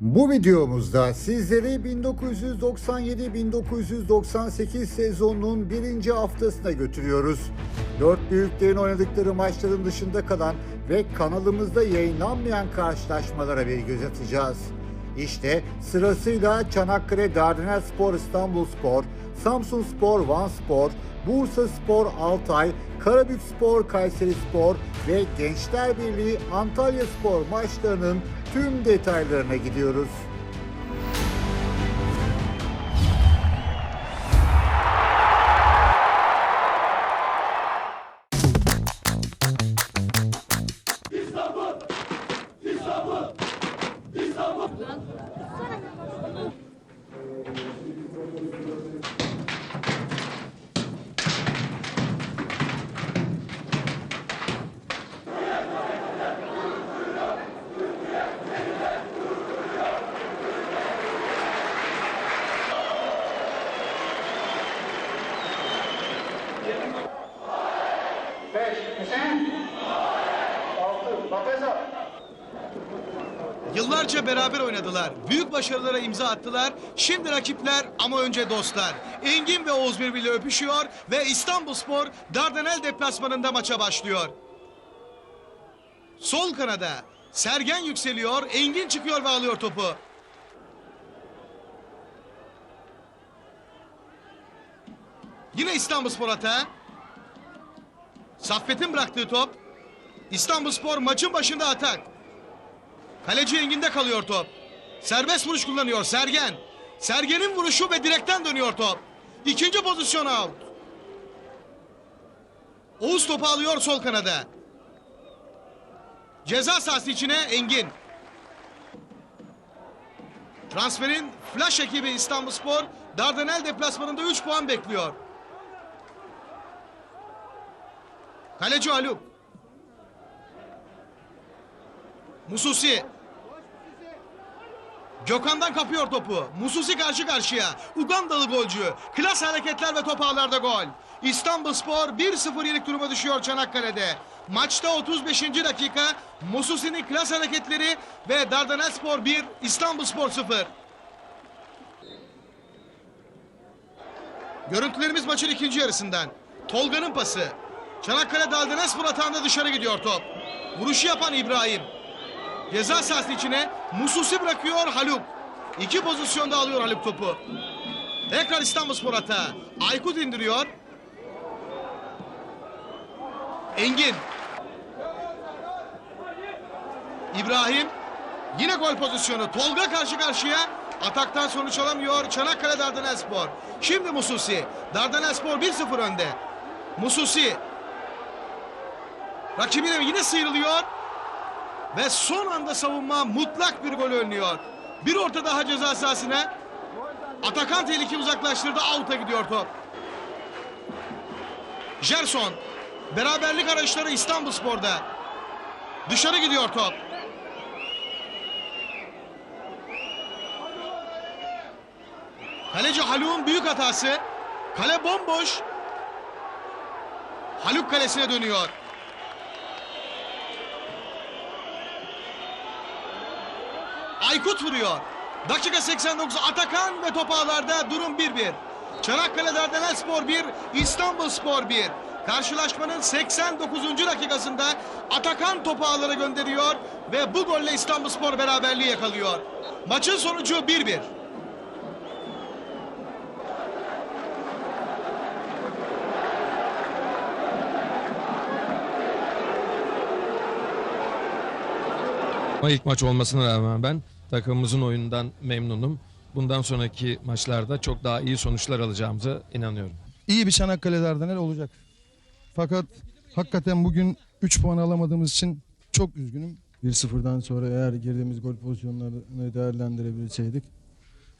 Bu videomuzda sizleri 1997-1998 sezonunun birinci haftasına götürüyoruz. Dört büyüklerin oynadıkları maçların dışında kalan ve kanalımızda yayınlanmayan karşılaşmalara bir göz atacağız. İşte sırasıyla Çanakkale Dardanel Spor İstanbul Spor, Samsun Spor Van Spor, Bursa Spor Altay, Karabük Spor Kayseri Spor ve Gençler Birliği Antalya Spor maçlarının tüm detaylarına gidiyoruz. Yıllarca beraber oynadılar. Büyük başarılara imza attılar. Şimdi rakipler ama önce dostlar. Engin ve Oğuz birbiriyle öpüşüyor ve İstanbulspor Dardanel deplasmanında maça başlıyor. Sol kanada Sergen yükseliyor. Engin çıkıyor ve alıyor topu. Yine İstanbulspor hata. Saffet'in bıraktığı top. İstanbulspor maçın başında atak. Kaleci Engin'de kalıyor top. Serbest vuruş kullanıyor Sergen. Sergen'in vuruşu ve direkten dönüyor top. İkinci pozisyon out. Oğuz topu alıyor sol kanada. Ceza sahası içine Engin. Transferin flash ekibi İstanbulspor Dardanel deplasmanında 3 puan bekliyor. Kaleci Haluk. Mususi. Gökhan'dan kapıyor topu. Mususi karşı karşıya. Ugandalı golcü. Klas hareketler ve top ağlarda gol. İstanbulspor 1-0 yenik duruma düşüyor Çanakkale'de. Maçta 35. dakika Mususi'nin klas hareketleri ve Dardanelspor 1, İstanbulspor 0. Görüntülerimiz maçın ikinci yarısından. Tolga'nın pası. Çanakkale Dardanelspor atağında dışarı gidiyor top. Vuruşu yapan İbrahim. Ceza sahası içine Mususi bırakıyor Haluk. İki pozisyonda alıyor Haluk topu. Tekrar İstanbulspor hata. Aykut indiriyor. Engin. İbrahim. Yine gol pozisyonu. Tolga karşı karşıya. Ataktan sonuç alamıyor Çanakkale Dardanelspor. Şimdi Mususi. Dardanelspor 1-0 önde. Mususi. Rakibine yine sıyrılıyor. Ve son anda savunma mutlak bir gol önlüyor. Bir orta daha ceza sahasına. Atakan tehlike uzaklaştırdı. Out'a gidiyor top. Gerson. Beraberlik arayışları İstanbulspor'da. Dışarı gidiyor top. Kaleci Haluk'un büyük hatası. Kale bomboş. Haluk kalesine dönüyor. Aykut vuruyor. Dakika 89 Atakan ve top ağlarda durum 1-1. Çanakkale Dardanelspor 1, İstanbulspor 1. Karşılaşmanın 89. dakikasında Atakan topu ağlara gönderiyor ve bu golle İstanbulspor beraberliği yakalıyor. Maçın sonucu 1-1. Ama ilk maç olmasına rağmen ben takımımızın oyunundan memnunum. Bundan sonraki maçlarda çok daha iyi sonuçlar alacağımıza inanıyorum. iyi bir Çanakkale Dardanel olacak. Fakat hakikaten bugün 3 puan alamadığımız için çok üzgünüm. 1-0'dan sonra eğer girdiğimiz gol pozisyonlarını değerlendirebilseydik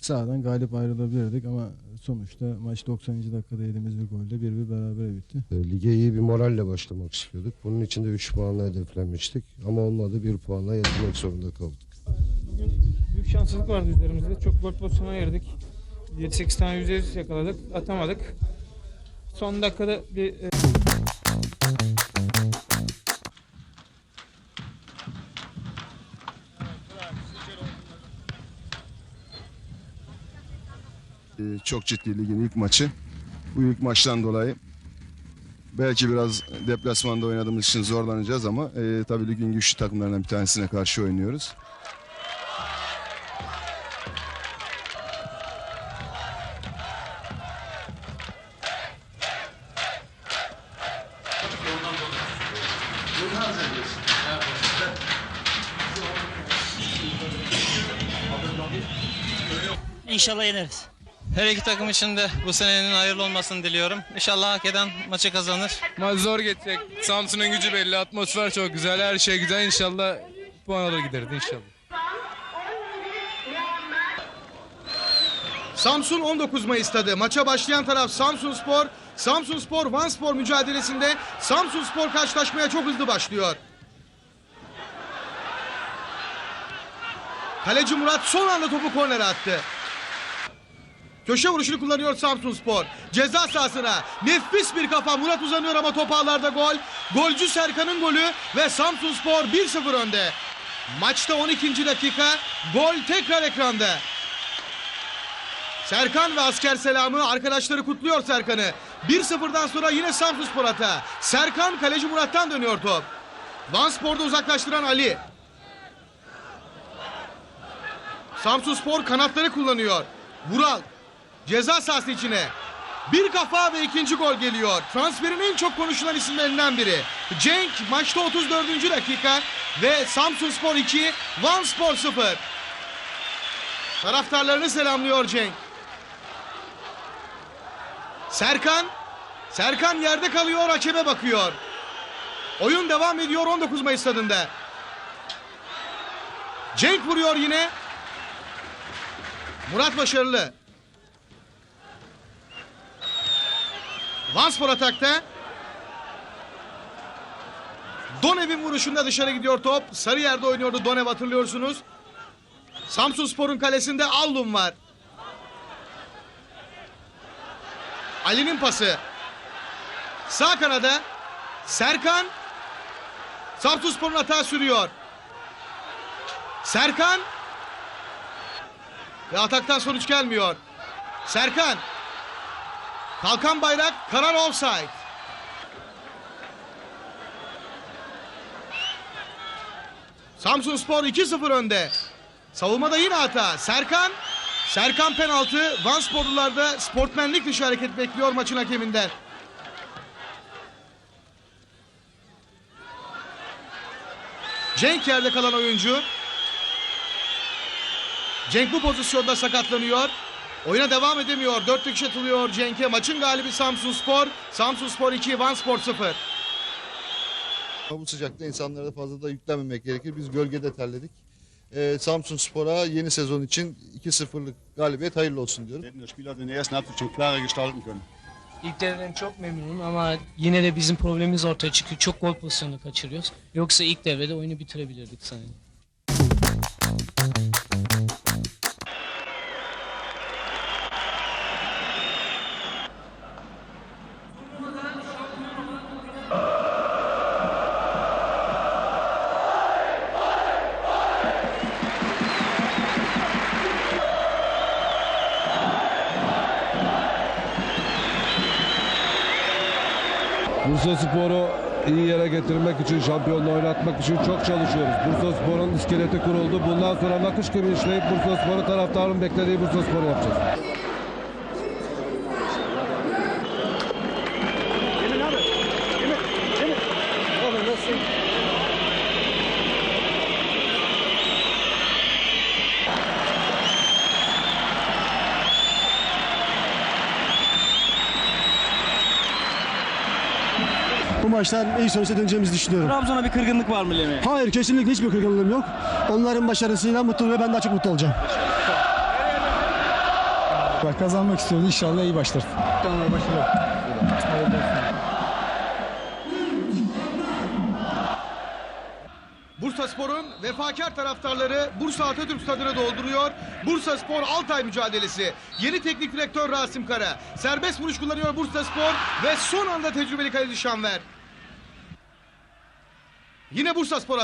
sahadan galip ayrılabilirdik ama sonuçta maç 90. dakikada yediğimiz bir golde bir bir beraber bitti. E, Lige iyi bir moralle başlamak istiyorduk. Bunun için de 3 puanla hedeflemiştik. Ama olmadı 1 puanla yetinmek zorunda kaldık. Büyük şanssızlık vardı üzerimizde. Çok gol pozisyonu ayırdık. 7-8 tane yüzde yakaladık. Atamadık. Son dakikada bir e, Ee, Çok ciddi ligin ilk maçı. Bu ilk maçtan dolayı belki biraz deplasmanda oynadığımız için zorlanacağız ama e, tabii ligin güçlü takımlarından bir tanesine karşı oynuyoruz. İnşallah yeneriz. Her iki takım için de bu senenin hayırlı olmasını diliyorum. İnşallah hak eden maçı kazanır. Maç zor geçecek. Samsun'un gücü belli. Atmosfer çok güzel. Her şey güzel. İnşallah puan alır gideriz inşallah. Samsun 19 Mayıs stadı. Maça başlayan taraf Samsun Spor. Samsun Spor Van Spor mücadelesinde Samsun Spor karşılaşmaya çok hızlı başlıyor. Kaleci Murat son anda topu kornere attı. Köşe vuruşunu kullanıyor Samsun Spor. Ceza sahasına nefis bir kafa Murat uzanıyor ama top ağlarda gol. Golcü Serkan'ın golü ve Samsun Spor 1-0 önde. Maçta 12. dakika gol tekrar ekranda. Serkan ve asker selamı arkadaşları kutluyor Serkan'ı. 1-0'dan sonra yine Samsunspor hata. Serkan kaleci Murat'tan dönüyor top. Van Spor'da uzaklaştıran Ali. Samsunspor kanatları kullanıyor. Vural ceza sahası içine. Bir kafa ve ikinci gol geliyor. Transferin en çok konuşulan isimlerinden biri. Cenk maçta 34. dakika ve Samsunspor 2, Van Spor 0. Taraftarlarını selamlıyor Cenk. Serkan. Serkan yerde kalıyor hakeme bakıyor. Oyun devam ediyor 19 Mayıs stadında. Cenk vuruyor yine. Murat başarılı. Vanspor atakta. Donev'in vuruşunda dışarı gidiyor top. Sarı yerde oynuyordu Donev hatırlıyorsunuz. Samsun Spor'un kalesinde Allum var. Ali'nin pası. Sağ kanada Serkan Samsunspor'un hata sürüyor. Serkan ve ataktan sonuç gelmiyor. Serkan Kalkan bayrak karar offside. Samsunspor 2-0 önde. Savunmada yine hata. Serkan Serkan penaltı. Van Sporlularda sportmenlik dışı hareket bekliyor maçın hakeminden. Cenk yerde kalan oyuncu. Cenk bu pozisyonda sakatlanıyor. Oyuna devam edemiyor. Dört dikiş atılıyor Cenk'e. Maçın galibi Samsun Spor. Samsun Spor 2, Van Spor 0. Bu sıcakta insanlara fazla da yüklenmemek gerekir. Biz gölgede terledik. Ee, Samsun Spor'a yeni sezon için 2-0'lık galibiyet hayırlı olsun diyorum. hätten das Spiel in der ersten Halbzeit schon klarer gestalten können. İlk devreden çok memnunum ama yine de bizim problemimiz ortaya çıkıyor. Çok gol pozisyonu kaçırıyoruz. Yoksa ilk devrede oyunu bitirebilirdik sanırım. Bursa Spor'u iyi yere getirmek için, şampiyonluğu oynatmak için çok çalışıyoruz. Bursa Spor'un iskeleti kuruldu. Bundan sonra nakış gibi işleyip Bursa Spor'u taraftarın beklediği Bursa Spor'u yapacağız. Bu maçtan iyi sonuçla döneceğimizi düşünüyorum. Trabzon'a bir kırgınlık var mı Lemi? Hayır kesinlikle hiçbir kırgınlığım yok. Onların başarısıyla mutlu ve ben daha çok mutlu olacağım. Kazanmak istiyoruz. İnşallah iyi başlar. Bursa Spor'un vefakar taraftarları Bursa Atatürk Stadı'nı dolduruyor. Bursa Spor Altay mücadelesi. Yeni teknik direktör Rasim Kara. Serbest vuruş kullanıyor Bursa Spor ve son anda tecrübeli kaleci Şanver. Yine Bursa Spor.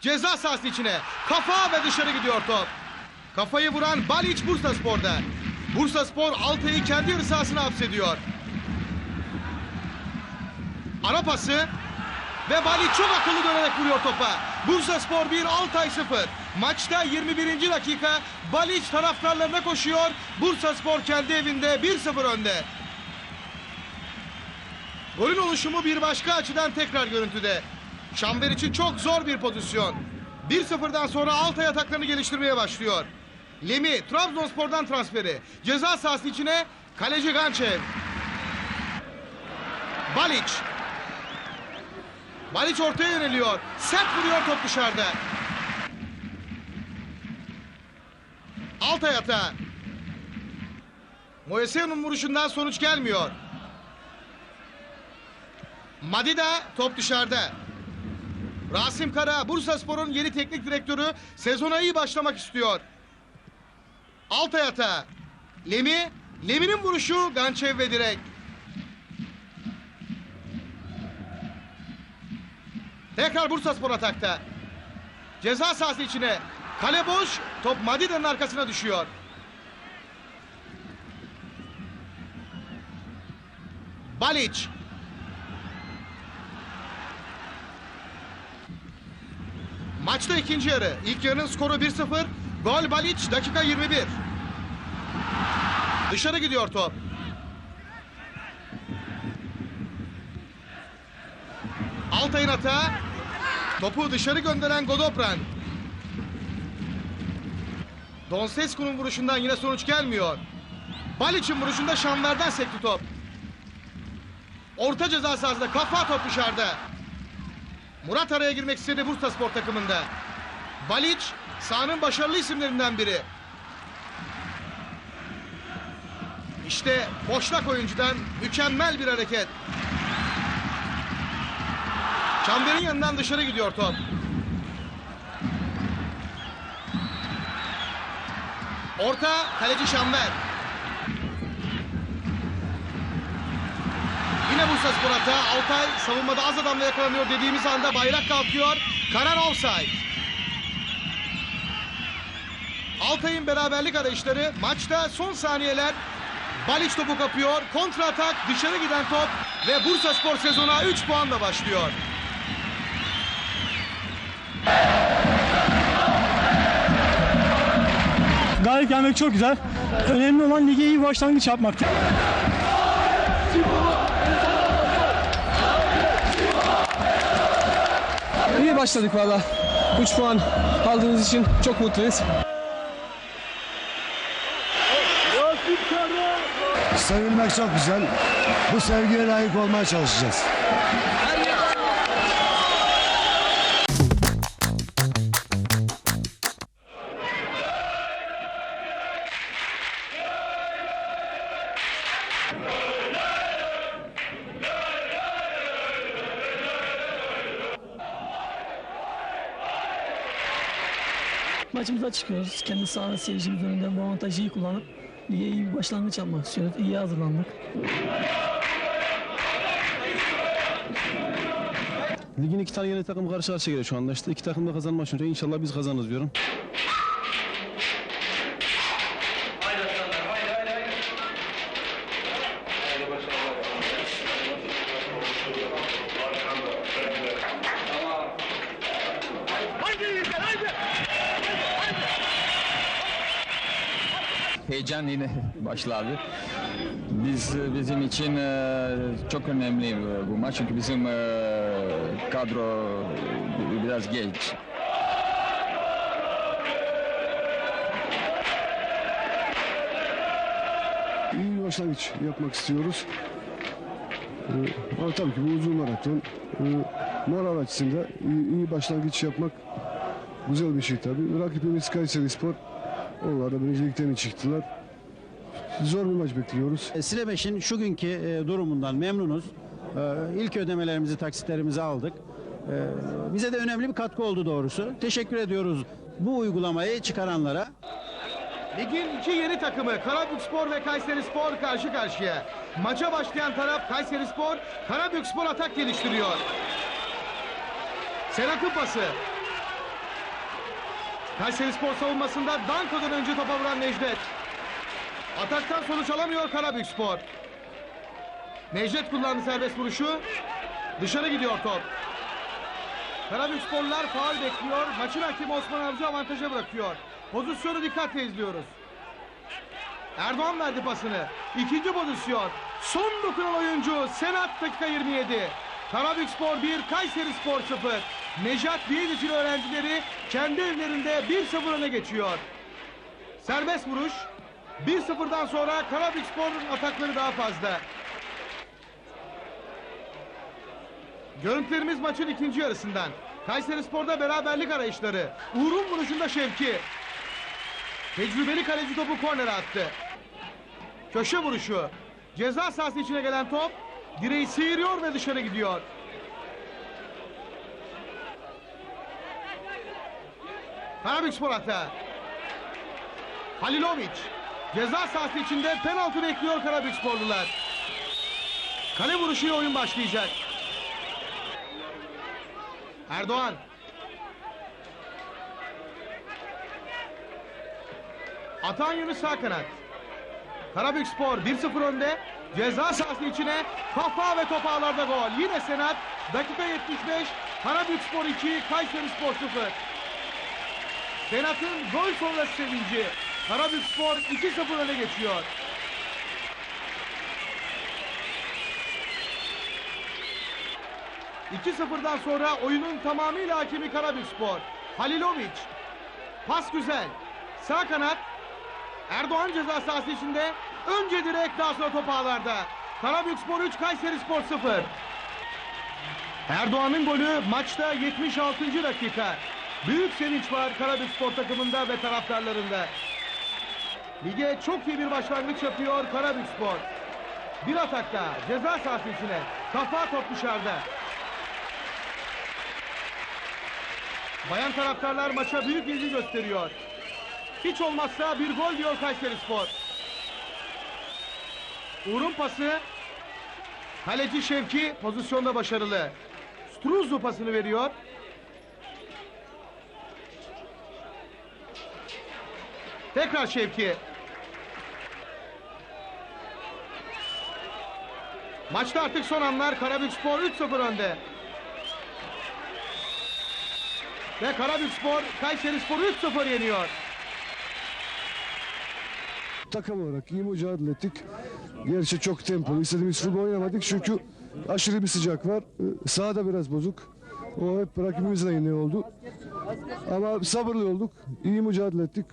Ceza sahası içine. Kafa ve dışarı gidiyor top. Kafayı vuran Baliç Bursa Spor'da. Bursa Spor Altay'ı kendi yarı sahasına hapsediyor. Ara pası ve Bali çok akıllı dönerek vuruyor topa. Bursa Spor 1, Altay 0. Maçta 21. dakika Baliç taraftarlarına koşuyor. Bursa Spor kendi evinde 1-0 önde. Golün oluşumu bir başka açıdan tekrar görüntüde. Şamber için çok zor bir pozisyon. 1-0'dan sonra Altay ataklarını geliştirmeye başlıyor. Lemi Trabzonspor'dan transferi. Ceza sahası içine kaleci Gançev. Baliç. Baliç ortaya yöneliyor. Sert vuruyor top dışarıda. Altay atağı. Moeseo'nun vuruşundan sonuç gelmiyor. Madida top dışarıda. Rasim Kara Bursa Spor'un yeni teknik direktörü sezona iyi başlamak istiyor. Altay atağı. Lemi. Lemi'nin vuruşu Gançev ve direk. Tekrar Bursa Spor atakta. Ceza sahası içine. Kale boş. Top Madida'nın arkasına düşüyor. Baliç. Maçta ikinci yarı. İlk yarının skoru 1-0. Gol Baliç dakika 21. Dışarı gidiyor top. Altay'ın atağı. Topu dışarı gönderen Godopran. Donsescu'nun vuruşundan yine sonuç gelmiyor. Baliç'in vuruşunda Şanver'den sekti top. Orta ceza sahasında kafa top dışarıda. Murat araya girmek istedi Bursa Spor takımında. Baliç sahanın başarılı isimlerinden biri. İşte boşnak oyuncudan mükemmel bir hareket. Çemberin yanından dışarı gidiyor top. Orta kaleci Şamber. Yine Bursa Spor hata. Altay savunmada az adamla yakalanıyor dediğimiz anda bayrak kalkıyor. Karar offside. Altay'ın beraberlik arayışları maçta son saniyeler Baliç topu kapıyor. Kontra atak dışarı giden top ve Bursa Spor sezona 3 puanla başlıyor. Galip gelmek çok güzel. Önemli olan lige iyi başlangıç yapmaktı. İyi başladık valla. 3 puan aldığımız için çok mutluyuz. Sevilmek çok güzel. Bu sevgiye layık olmaya çalışacağız. Maçımıza çıkıyoruz. Kendi saha seyircimiz önünden bu avantajı iyi kullanıp lige iyi bir başlangıç yapmak istiyoruz. İyi hazırlandık. Ligin iki tane yeni takım karşı karşıya geliyor şu anda. İşte iki takım da kazanmak için inşallah biz kazanırız diyorum. Heyecan yine başladı. Biz bizim için e, çok önemli bu, bu maç çünkü bizim e, kadro biraz genç. İyi bir başlangıç yapmak istiyoruz. Ama tabii ki bu uzun maraton. Moral açısından iyi, iyi başlangıç yapmak güzel bir şey tabii. Rakibimiz Kayseri Spor. Onlar da birincilikten iyi çıktılar. Zor bir maç bekliyoruz. Silebeş'in şu günkü e, durumundan memnunuz. E, İlk ödemelerimizi, taksitlerimizi aldık. E, Bize de önemli bir katkı oldu doğrusu. Teşekkür ediyoruz bu uygulamayı çıkaranlara. Ligin iki yeni takımı Karabük Spor ve Kayseri Spor karşı karşıya. Maça başlayan taraf Kayseri Spor, Karabük Spor atak geliştiriyor. Serap'ın pası. Kayseri Spor savunmasında Danko'dan önce topa vuran Necdet. Ataktan sonuç alamıyor Karabükspor. Necdet kullandı serbest vuruşu. Dışarı gidiyor top. Karabüksporlular faul bekliyor. Maçın hakemi Osman Avcı avantaja bırakıyor. Pozisyonu dikkatle izliyoruz. Erdoğan verdi pasını. İkinci pozisyon. Son dokunan oyuncu Senat dakika 27. Karabükspor 1, Kayseri Spor 0. Nejat Biyediç'in öğrencileri kendi evlerinde 1-0 öne geçiyor. Serbest vuruş. 1-0'dan sonra Karabükspor'un atakları daha fazla. Görüntülerimiz maçın ikinci yarısından. Kayseri Spor'da beraberlik arayışları. Uğur'un vuruşunda Şevki. Tecrübeli kaleci topu kornere attı. Köşe vuruşu. Ceza sahası içine gelen top direği sıyırıyor ve dışarı gidiyor. Karabükspor hata. Halilovic. Ceza sahası içinde penaltı bekliyor Karabüksporlular. Kale vuruşuyla oyun başlayacak. Erdoğan. Atan Yunus sağ kanat. Karabükspor 1-0 önde. Ceza sahası içine kafa ve top ağlarda gol. Yine Senat. Dakika 75. Karabükspor 2, Kayseri Spor 0. Senat'ın gol sonrası sevinci. Karabükspor 2-0 öne geçiyor. İki sıfırdan sonra oyunun tamamıyla hakemi Karabükspor. Halilovic. Pas güzel. Sağ kanat. Erdoğan ceza sahası içinde. Önce direkt daha sonra top ağlarda. Karabükspor 3, Kayseri Spor 0. Erdoğan'ın golü maçta 76. dakika. Büyük sevinç var Karabükspor takımında ve taraftarlarında. Lige çok iyi bir başlangıç yapıyor Karabükspor. Bir atakta ceza sahası içine. Kafa top dışarıda. Bayan taraftarlar maça büyük ilgi gösteriyor. Hiç olmazsa bir gol diyor Kayseri Spor. Uğur'un pası. Kaleci Şevki pozisyonda başarılı. Struzlu pasını veriyor. Tekrar Şevki. Maçta artık son anlar Karabükspor 3-0 önde. Ve Karabükspor Kayserispor'u 3-0 yeniyor. Takım olarak iyi mücadele ettik. Gerçi çok tempolu. istediğimiz futbol oynamadık çünkü aşırı bir sıcak var. Ee, Sahada biraz bozuk. O hep rakibimizle yine oldu. Ama sabırlı olduk. İyi mücadele ettik.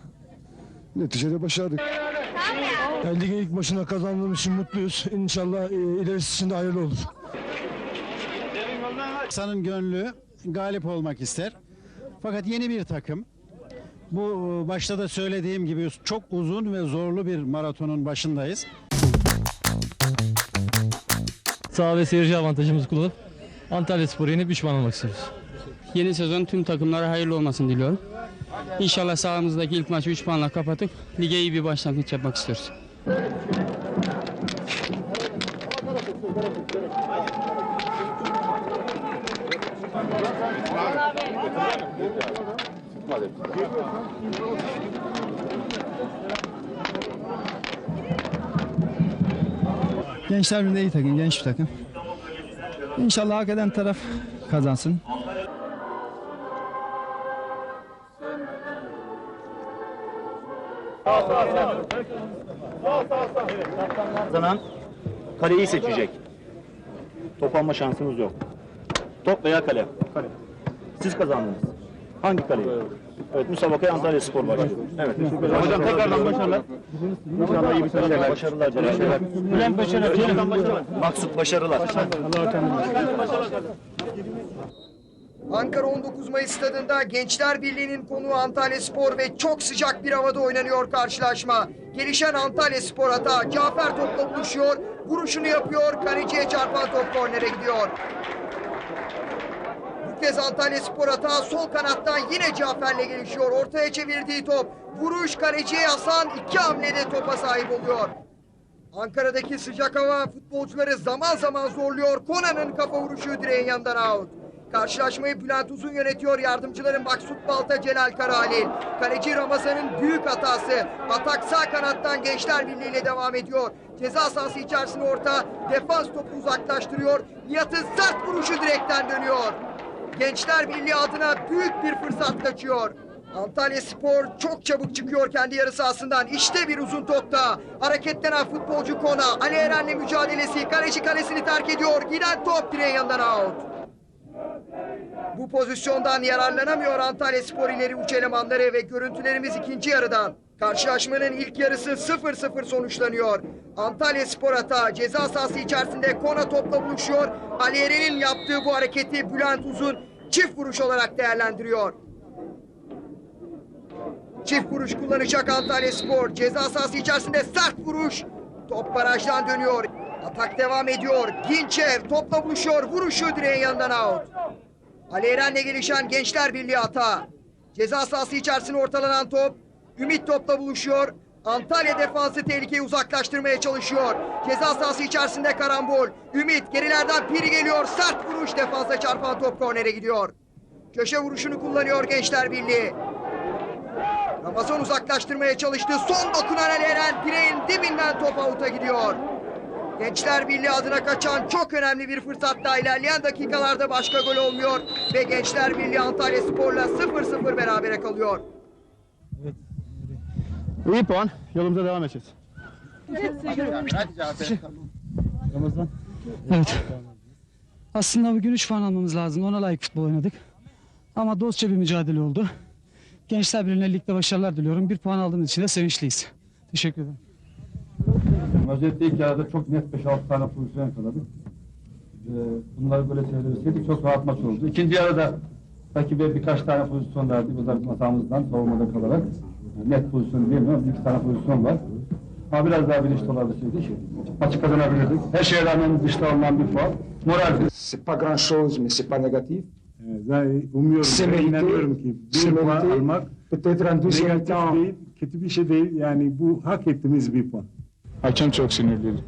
Neticede başardık. ligin ilk başına kazandığımız için mutluyuz. İnşallah e, ilerisi için de hayırlı olur. İnsanın gönlü galip olmak ister. Fakat yeni bir takım. Bu e, başta da söylediğim gibi çok uzun ve zorlu bir maratonun başındayız. Sağ ve seyirci avantajımızı kullanıp Antalya Spor'u yenip 3 puan almak istiyoruz. Yeni sezon tüm takımlara hayırlı olmasını diliyorum. İnşallah sahamızdaki ilk maçı 3 puanla kapatıp lige iyi bir başlangıç yapmak istiyoruz. Gençler Birliği iyi takım, genç bir takım. İnşallah hak eden taraf kazansın. Kazanan kaleyi seçecek. Top alma şansınız yok. Top veya kale. Kale. Siz kazandınız. Hangi kaleyi? Evet müsabakaya Antalya Spor başlıyor. Evet. Hocam tekrardan başarılar. İnşallah iyi bir başarılar. Başarılar. Başarılar. Bülent başarılar. Maksut başarılar. Ankara 19 Mayıs stadında Gençler Birliği'nin konuğu Antalya Spor ve çok sıcak bir havada oynanıyor karşılaşma. Gelişen Antalya Spor hata. Cafer topla buluşuyor. Vuruşunu yapıyor. Kaleciye çarpan top kornere gidiyor. Kez Antalya Spor hata sol kanattan yine Cafer'le gelişiyor. Ortaya çevirdiği top. Vuruş kaleciye Hasan iki hamlede topa sahip oluyor. Ankara'daki sıcak hava futbolcuları zaman zaman zorluyor. Kona'nın kafa vuruşu direğin yanından out. Karşılaşmayı Bülent Uzun yönetiyor. Yardımcıları Maksut Balta, Celal Karahalil. Kaleci Ramazan'ın büyük hatası. Atak sağ kanattan Gençler Birliği ile devam ediyor. Ceza sahası içerisine orta. Defans topu uzaklaştırıyor. Nihat'ın sert vuruşu direkten dönüyor. Gençler Birliği adına büyük bir fırsat kaçıyor. Antalya Spor çok çabuk çıkıyor kendi yarı sahasından. İşte bir uzun topta. Hareketlenen futbolcu Kona. Ali Eren'le mücadelesi. Kaleci kalesini terk ediyor. Giden top direğin yanından out. Bu pozisyondan yararlanamıyor Antalya Spor ileri uç elemanları ve görüntülerimiz ikinci yarıdan. Karşılaşmanın ilk yarısı 0-0 sonuçlanıyor. Antalya Spor hata ceza sahası içerisinde Kona topla buluşuyor. Ali Eren'in yaptığı bu hareketi Bülent Uzun çift vuruş olarak değerlendiriyor. Çift vuruş kullanacak Antalya Spor. Ceza sahası içerisinde sert vuruş. Top barajdan dönüyor. Atak devam ediyor. Ginçev topla buluşuyor. Vuruşu direğin yanından out. Ali Eren'le gelişen Gençler Birliği hata. Ceza sahası içerisine ortalanan top. Ümit topla buluşuyor. Antalya defansı tehlikeyi uzaklaştırmaya çalışıyor. Ceza sahası içerisinde karambol. Ümit gerilerden piri geliyor. Sert vuruş defansa çarpan top kornere gidiyor. Köşe vuruşunu kullanıyor Gençler Birliği. Ramazan uzaklaştırmaya çalıştı. Son dokunan Ali Eren direğin dibinden top avuta gidiyor. Gençler Birliği adına kaçan çok önemli bir fırsatta ilerleyen dakikalarda başka gol olmuyor. Ve Gençler Birliği Antalya Spor'la 0-0 berabere kalıyor. İyi puan. Yolumuza devam edeceğiz. Ramazan. Evet. Aslında bugün 3 puan almamız lazım. Ona layık futbol oynadık. Ama dostça bir mücadele oldu. Gençler Birliği'ne ligde başarılar diliyorum. Bir puan aldığımız için de sevinçliyiz. Teşekkür ederim. Özellikle ilk yarıda çok net 5-6 tane pozisyon yakaladık. Ee, bunları böyle seyredebilseydik çok rahat maç oldu. İkinci yarıda rakibe birkaç tane pozisyon da bizim hatamızdan savunmada kalarak. Net pozisyon diyemiyorum. İki tane pozisyon var. Ama biraz daha bilinçli olabilseydik maçı kazanabilirdik. Her şeye rağmen dışta alınan bir puan. Moraldi. C'est pas grand chose mais c'est pas négatif. Umuyorum, C'est ve mérité. inanıyorum ki bir puan almak Peut-être en deuxième negatif değil, kötü bir şey değil. Yani bu hak ettiğimiz bir puan. Hakem çok sinirliydi.